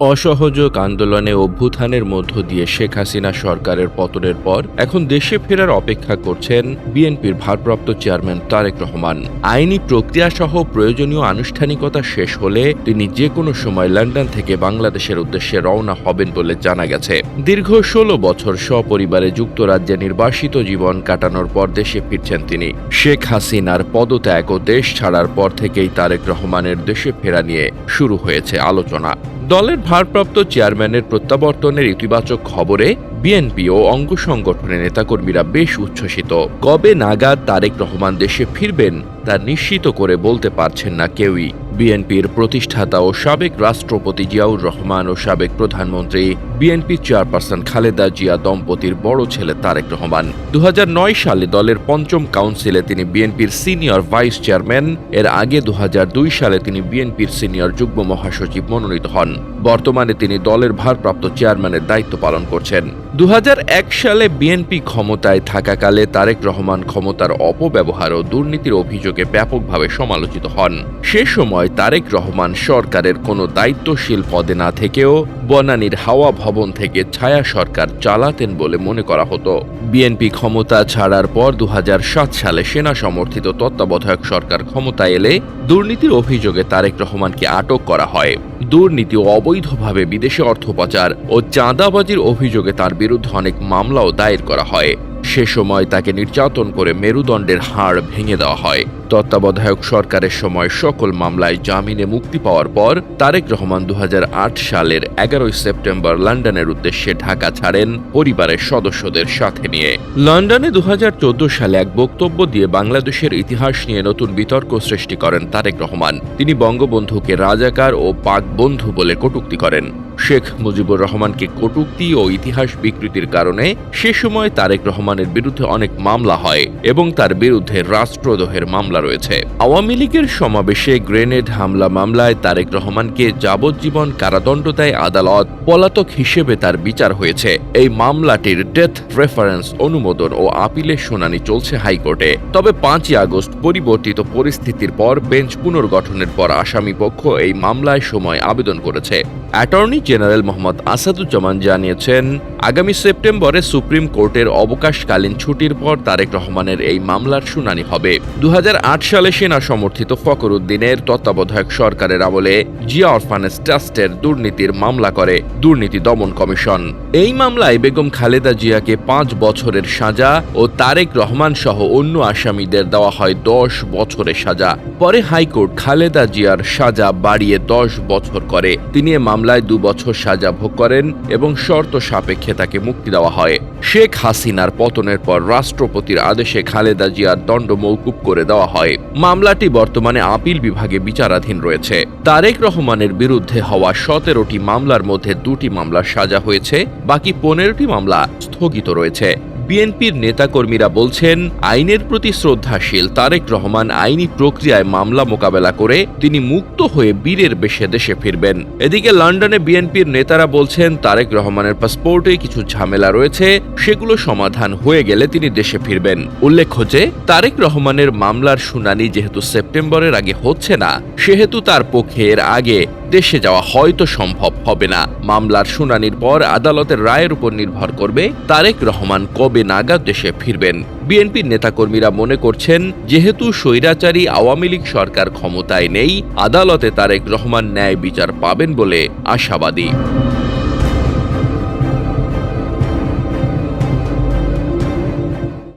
অসহযোগ আন্দোলনে অভ্যুত্থানের মধ্য দিয়ে শেখ হাসিনা সরকারের পতনের পর এখন দেশে ফেরার অপেক্ষা করছেন বিএনপির ভারপ্রাপ্ত চেয়ারম্যান তারেক রহমান। আইনি প্রক্রিয়া সহ প্রয়োজনীয় আনুষ্ঠানিকতা শেষ হলে তিনি যে কোনো সময় লন্ডন থেকে বাংলাদেশের উদ্দেশ্যে রওনা হবেন বলে জানা গেছে। দীর্ঘ ষোলো বছর সপরিবারে যুক্তরাজ্যে নির্বাসিত জীবন কাটানোর পর দেশে ফিরছেন তিনি। শেখ হাসিনার পদত্যাগ ও দেশ ছাড়ার পর থেকেই তারেক রহমানের দেশে ফেরা নিয়ে শুরু হয়েছে আলোচনা। দলের ভারপ্রাপ্ত চেয়ারম্যানের প্রত্যাবর্তনের ইতিবাচক খবরে বিএনপি ও অঙ্গ সংগঠনের নেতাকর্মীরা বেশ উচ্ছ্বসিত। কবে নাগাদ তারেক রহমান দেশে ফিরবেন তা নিশ্চিত করে বলতে পারছেন না কেউই। বিএনপির প্রতিষ্ঠাতা ও সাবেক রাষ্ট্রপতি জিয়াউর রহমান ও সাবেক প্রধানমন্ত্রী বিএনপি চেয়ারপারসন খালেদা জিয়া দম্পতির বড় ছেলে তারেক রহমান। দু হাজার নয় সালে দলের পঞ্চম কাউন্সিলে তিনি বিএনপির সিনিয়র ভাইস চেয়ারম্যান। এর আগে দু হাজার দুই সালে তিনি বিএনপির সিনিয়র যুগ্ম মহাসচিব মনোনীত হন। বর্তমানে তিনি দলের ভারপ্রাপ্ত চেয়ারম্যানের দায়িত্ব পালন করছেন। দুহাজার এক সালে বিএনপি ক্ষমতায় থাকাকালে তারেক রহমান ক্ষমতার অপব্যবহার ও দুর্নীতির অভিযোগে ব্যাপকভাবে সমালোচিত হন। সে সময় তারেক রহমান সরকারের কোনো দায়িত্বশীল পদে না থেকেও বনানীর হাওয়া ভবন থেকে ছায়া সরকার চালাতেন বলে মনে করা হতো। বিএনপি ক্ষমতা ছাড়ার পর দুহাজার সাত সালে সেনা সমর্থিত তত্ত্বাবধায়ক সরকার ক্ষমতায় এলে দুর্নীতির অভিযোগে তারেক রহমানকে আটক করা হয়। দুর্নীতি ও অবৈধভাবে বিদেশে অর্থ পাচার ও চাঁদাবাজির অভিযোগে তার বিরুদ্ধে অনেক মামলাও দায়ের করা হয়। সে সময় তাকে নির্যাতন করে মেরুদণ্ডের হাড় ভেঙে দেওয়া হয়। তত্ত্বাবধায়ক সরকারের সময় সকল মামলায় জামিনে মুক্তি পাওয়ার পর তারেক রহমান দু হাজার আট সালের এগারোই সেপ্টেম্বর লন্ডনের উদ্দেশ্যে ঢাকা ছাড়েন পরিবারের সদস্যদের সাথে নিয়ে। লন্ডনে দু হাজার চোদ্দ সালে এক বক্তব্য দিয়ে বাংলাদেশের ইতিহাস নিয়ে নতুন বিতর্ক সৃষ্টি করেন তারেক রহমান। তিনি বঙ্গবন্ধুকে রাজাকার ও পাক বন্ধু বলে কটূক্তি করেন। শেখ মুজিবুর রহমানকে কটূক্তি ও ইতিহাস বিকৃতির কারণে সে সময় তারেক রহমানের বিরুদ্ধে অনেক মামলা হয় এবং তার বিরুদ্ধে রাষ্ট্রদ্রোহের মামলা রয়েছে। আওয়ামী লীগের সমাবেশে গ্রেনেড হামলা মামলায় তারেক রহমানকে যাবজ্জীবন কারাদণ্ড দেয় আদালত পলাতক হিসেবে তার বিচার হয়েছে। এই মামলাটির ডেথ রেফারেন্স অনুমোদন ও আপিলের শুনানি চলছে হাইকোর্টে। তবে পাঁচই আগস্ট পরিবর্তিত পরিস্থিতির পর বেঞ্চ পুনর্গঠনের পর আসামি পক্ষ এই মামলায় সময় আবেদন করেছে। অ্যাটর্নি জেনারেল মোহাম্মদ আসাদুজ্জামান জানিয়েছেন, আগামী সেপ্টেম্বরে সুপ্রিম কোর্টের অবকাশকালীন ছুটির পর তারেক রহমানের এই মামলার শুনানি হবে। দুই হাজার সালে সেনা সমর্থিত ফখর উদ্দিনের তত্ত্বাবধায়ক সরকারের আমলে জিয়া অরফানেস ট্রাস্টের দুর্নীতির মামলা করে দুর্নীতি দমন কমিশন। এই মামলায় বেগম খালেদা জিয়াকে পাঁচ বছরের সাজা ও তারেক রহমান সহ অন্য আসামিদের দেওয়া হয় দশ বছরের সাজা। পরে হাইকোর্ট খালেদা জিয়ার সাজা বাড়িয়ে দশ বছর করে। তিনি এ মামলায় দু বছর সাজা ভোগ করেন এবং শর্ত সাপেক্ষে তাকে মুক্তি দেওয়া হয়। শেখ হাসিনার পতনের পর রাষ্ট্রপতির আদেশে খালেদা জিয়ার দণ্ড মৌকুব করে দেওয়া হয়। মামলাটি বর্তমানে আপিল বিভাগে বিচারাধীন রয়েছে। তারেক রহমানের বিরুদ্ধে হওয়া সতেরোটি মামলার মধ্যে দুটি মামলার সাজা হয়েছে, বাকি পনেরোটি মামলা স্থগিত রয়েছে। বিএনপির নেতাকর্মীরা বলছেন, আইনের প্রতি শ্রদ্ধাশীল তারেক রহমান আইনি প্রক্রিয়ায় মামলা মোকাবেলা করে তিনি মুক্ত হয়ে বীরের বেশে দেশে ফিরবেন। এদিকে লন্ডনে বিএনপির নেতারা বলছেন, তারেক রহমানের পাসপোর্টে কিছু ঝামেলা রয়েছে, সেগুলো সমাধান হয়ে গেলে তিনি দেশে ফিরবেন। উল্লেখ্য যে, তারেক রহমানের মামলার শুনানি যেহেতু সেপ্টেম্বরের আগে হচ্ছে না, সেহেতু তার পক্ষে এর আগে দেশে যাওয়া হয়তো সম্ভব হবে না। মামলার শুনানির পর আদালতের রায়ের উপর নির্ভর করবে তারেক রহমান কবে নাগাদ দেশে ফিরবেন। বিএনপির নেতাকর্মীরা মনে করছেন, যেহেতু স্বৈরাচারী আওয়ামী লীগ সরকার ক্ষমতায় নেই, আদালতে তারেক রহমান ন্যায় বিচার পাবেন বলে আশাবাদী।